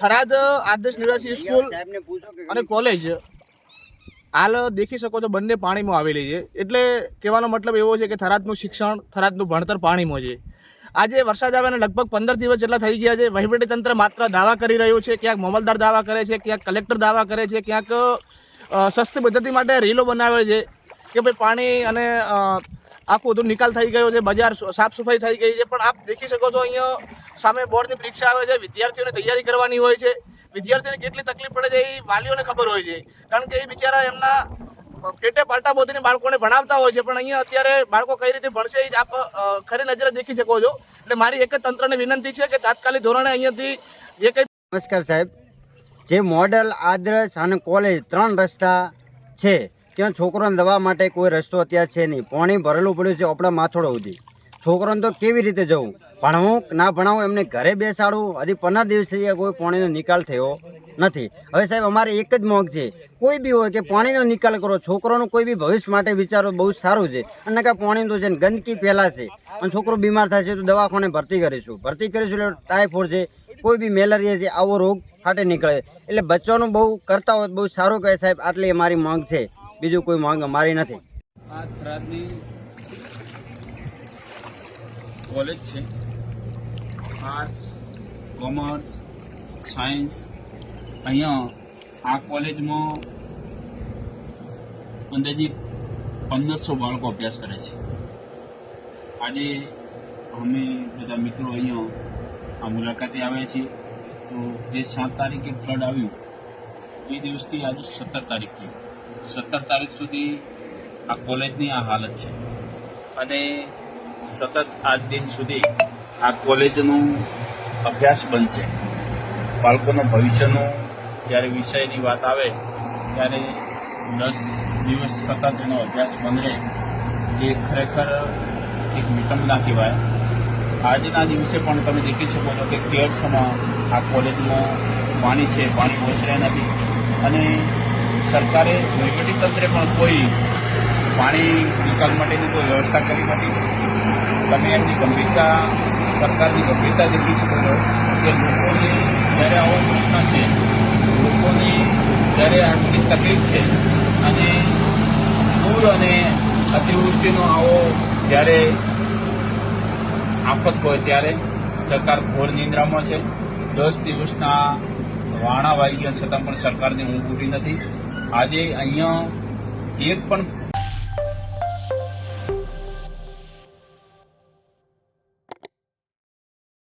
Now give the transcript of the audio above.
થરાદ આદર્શ નિવાસી સ્કૂલ અને કોલેજ. હાલ દેખી શકો છો બંને પાણીમાં આવેલી છે. એટલે કહેવાનો મતલબ એવો છે કે થરાદનું શિક્ષણ થરાદનું ભણતર પાણીમાં છે. આજે વરસાદ આવ્યાને લગભગ પંદર દિવસ જેટલા થઈ ગયા છે. વહીવટી તંત્ર માત્ર દાવા કરી રહ્યું છે. ક્યાંક મામલદાર દાવા કરે છે ક્યાંક કલેક્ટર દાવા કરે છે ક્યાંક સસ્તી પદ્ધતિ માટે રીલો બનાવે છે કે ભાઈ પાણી અને આખું બધું નિકાલ થઈ ગયો છે. બજાર સાફ સફાઈ થઈ ગઈ છે. પણ આપ દેખી શકો છો અહીંયા સામે બોર્ડની પરીક્ષા આવે છે, વિદ્યાર્થીઓને તૈયારી કરવાની હોય છે. વિદ્યાર્થીઓને કેટલી તકલીફ પડે છે એ વાલીઓને ખબર હોય છે. કારણ કે એ બિચારા એમના પેટે પાટા બોધીને બાળકોને ભણાવતા હોય છે, પણ અહીંયા અત્યારે બાળકો કઈ રીતે ભણશે એ આપ ખરી નજરે દેખી શકો છો. એટલે મારી એક જ તંત્રને વિનંતી છે કે તાત્કાલિક ધોરણે અહીંયાથી જે કંઈ નમસ્કાર સાહેબ. જે મોડલ આદર્શ અને કોલેજ ત્રણ રસ્તા છે, ત્યાં છોકરોને દવા માટે કોઈ રસ્તો અત્યારે છે નહીં. પાણી ભરેલું પડ્યું છે, આપણા માથોડો સુધી. છોકરાને તો કેવી રીતે જવું? ભણવું ના ભણાવું એમને ઘરે બેસાડવું? હજી પંદર દિવસથી કોઈ પાણીનો નિકાલ થયો નથી. હવે સાહેબ, અમારે એક જ મોગ છે. કોઈ બી હોય કે પાણીનો નિકાલ કરો, છોકરોનું કોઈ બી ભવિષ્ય માટે વિચારો બહુ સારું છે. અને કાં પાણી તો છે ને ગંદકી ફેલાશે અને છોકરો બીમાર થશે તો દવાખાને ભરતી કરીશું. ભરતી કરીશું એટલે ટાઈફોઈડ છે, કોઈ બી મેલેરિયા છે, આવો રોગ ફાટે નીકળે. એટલે બચ્ચાનું બહુ કરતા હોય બહુ સારું કહે સાહેબ, આટલી અમારી માંગ છે. બીજું કોઈ માંગ અમારી નથી. કોલેજ છે. આર્ટ્સ કોમર્સ સાયન્સ અહીંયા આ કોલેજમાં અંદાજિત પંદરસો બાળકો અભ્યાસ કરે છે. આજે અમે બધા મિત્રો અહીંયા આ મુલાકાતે આવ્યા છીએ. તો જે સાત તારીખે ફ્લડ આવ્યું, એ દિવસથી આજે સત્તર તારીખ થઈ. સત્તર તારીખ સુધી આ કોલેજની આ હાલત છે. અને સતત આજ દિન સુધી આ કોલેજનું અભ્યાસ બનશે બાળકોના ભવિષ્યનું જ્યારે વિષયની વાત આવે, ત્યારે દસ દિવસ સતત એનો અભ્યાસ રહે. એ ખરેખર એક વિટંબના કહેવાય. આજના દિવસે પણ તમે દેખી શકો છો કે કેળસમાં આ કોલેજમાં પાણી છે, પાણી ઓસરે નથી. અને સરકારે વહીવટીતંત્રે પણ કોઈ પાણી નિકાલ માટેની કોઈ વ્યવસ્થા કરી નથી. તમે એમની ગંભીરતા, સરકારની ગંભીરતા દેખી શકો છો કે લોકોને જ્યારે આવો પ્રશ્ન છે, લોકોને જ્યારે આટલી તકલીફ છે અને પૂર અને અતિવૃષ્ટિનો આવો જ્યારે આફત હોય ત્યારે સરકાર ઘોર નિંદ્રામાં છે. દસ દિવસના વાણા વાઈ ગયા છતાં પણ સરકારની ઊંઘ ઉઠી નથી. આજે અહીંયા એક પણ